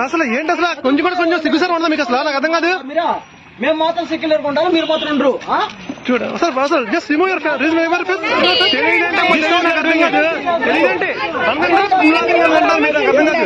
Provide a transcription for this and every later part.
అసలు ఏంటి అసలు? కొంచెం కూడా కొంచెం సిగ్గుసారి ఉండదు మీకు అసలు? నాకు అర్థం కాదు. మీరా? మేము మాత్రం సెక్యులర్ ఉంటాము మీరు మాత్రం ఉండరు? చూడు అసలు అసలు just remove your reason your తెలియదంటే అమ్మ, తెలియదు నాకు అర్థం కాదు. తెలియదంటే మీరు నాకు అర్థం కాదు.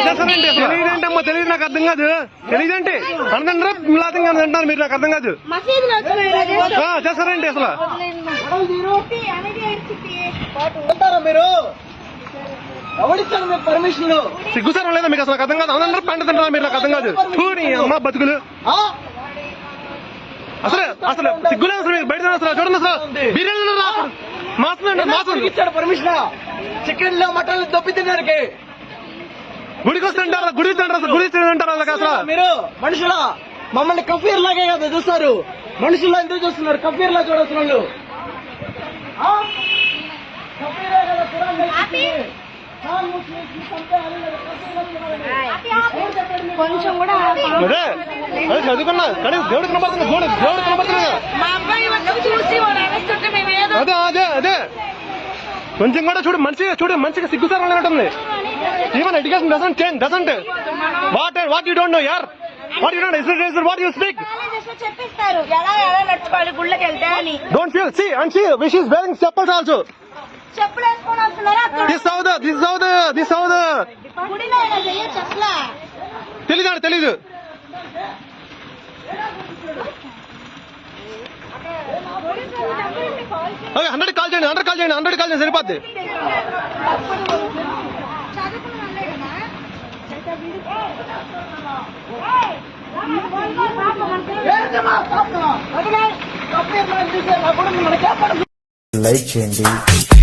చేస్తారంటే తెలియదంటే అమ్మ తెలియదు నాకు అర్థం కాదు. తెలియదంటే అంటారు మీరు నాకు అర్థం కాదు. అసలు. ఉంటారా మీరు. మీకు పర్మిషన్ సిగ్గుసారం లేదా మీకు అసలు అర్థం కాదు? అందరూ పంట తింటారా మీరు నాకు అర్థం కాదు. చూడి అమ్మ బతుకులు. అసలు అసలు సిగ్గులేదు అసలు మీరు బయట అసలు చూడండి అసలు. బిర్యానీ మాత్రం మాత్రం ఇచ్చాడు పర్మిషన్? చికెన్లో మటన్ దొప్పి తినడానికి. గుడికి వస్తుంటారా గుడి తింటారా? గుడి తింటారా వాళ్ళకి అసలు? మీరు? మనుషులా? మమ్మల్ని కఫీర్ లాగే కదా చూస్తారు మనుషుల్లో ఎందుకు చూస్తున్నారు? కఫీర్ లా చూడాల్సిన వాళ్ళు కొంచెం కూడా అదే అదే చదువుకున్నా కానీ దేవుడు కనబడుతుంది దేవుడు దేవుడు కనబడుతుంది అదే అదే అదే. కొంచెం కూడా చూడు మంచిగా చూడు మంచిగా సిగ్గుసారం లేనట్టుంది. Even education doesn't change doesn't what what you don't know యార్ what you don't what you speak చెప్పిస్తారు. ఎలా ఎలా నడుచుకోవాలి గుళ్ళకి వెళ్తే అని don't feel see and wish wearing chappals also చెప్పులు this how the this how the this how the గుడిలో ఇలా చెయ్యొచ్చు అసలు. తెలీదు తెలీదు. హండ్రెడ్ కాల్ చేయండి హండ్రెడ్ కాల్ చేయండి హండ్రెడ్ కాల్ చేయండి సరిపోద్ది. లైక్ చేయండి.